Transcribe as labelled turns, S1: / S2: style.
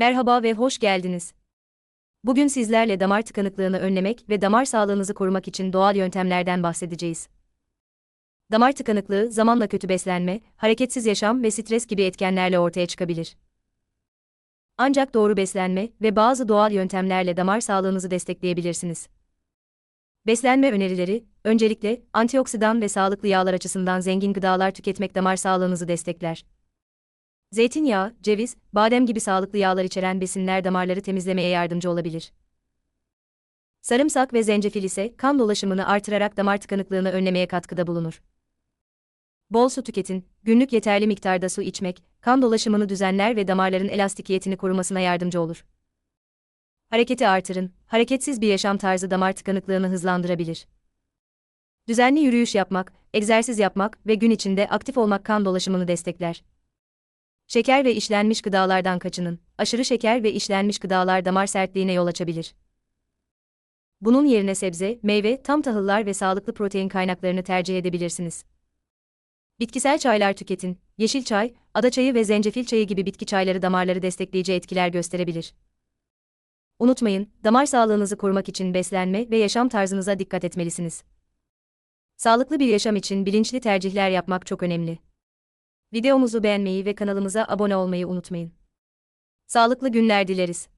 S1: Merhaba ve hoş geldiniz. Bugün sizlerle damar tıkanıklığını önlemek ve damar sağlığınızı korumak için doğal yöntemlerden bahsedeceğiz. Damar tıkanıklığı zamanla kötü beslenme, hareketsiz yaşam ve stres gibi etkenlerle ortaya çıkabilir. Ancak doğru beslenme ve bazı doğal yöntemlerle damar sağlığınızı destekleyebilirsiniz. Beslenme önerileri, öncelikle antioksidan ve sağlıklı yağlar açısından zengin gıdalar tüketmek damar sağlığınızı destekler. Zeytinyağı, ceviz, badem gibi sağlıklı yağlar içeren besinler damarları temizlemeye yardımcı olabilir. Sarımsak ve zencefil ise kan dolaşımını artırarak damar tıkanıklığını önlemeye katkıda bulunur. Bol su tüketin, günlük yeterli miktarda su içmek, kan dolaşımını düzenler ve damarların elastikiyetini korumasına yardımcı olur. Hareketi artırın, hareketsiz bir yaşam tarzı damar tıkanıklığını hızlandırabilir. Düzenli yürüyüş yapmak, egzersiz yapmak ve gün içinde aktif olmak kan dolaşımını destekler. Şeker ve işlenmiş gıdalardan kaçının. Aşırı şeker ve işlenmiş gıdalar damar sertliğine yol açabilir. Bunun yerine sebze, meyve, tam tahıllar ve sağlıklı protein kaynaklarını tercih edebilirsiniz. Bitkisel çaylar tüketin. Yeşil çay, ada çayı ve zencefil çayı gibi bitki çayları damarları destekleyici etkiler gösterebilir. Unutmayın, damar sağlığınızı korumak için beslenme ve yaşam tarzınıza dikkat etmelisiniz. Sağlıklı bir yaşam için bilinçli tercihler yapmak çok önemli. Videomuzu beğenmeyi ve kanalımıza abone olmayı unutmayın. Sağlıklı günler dileriz.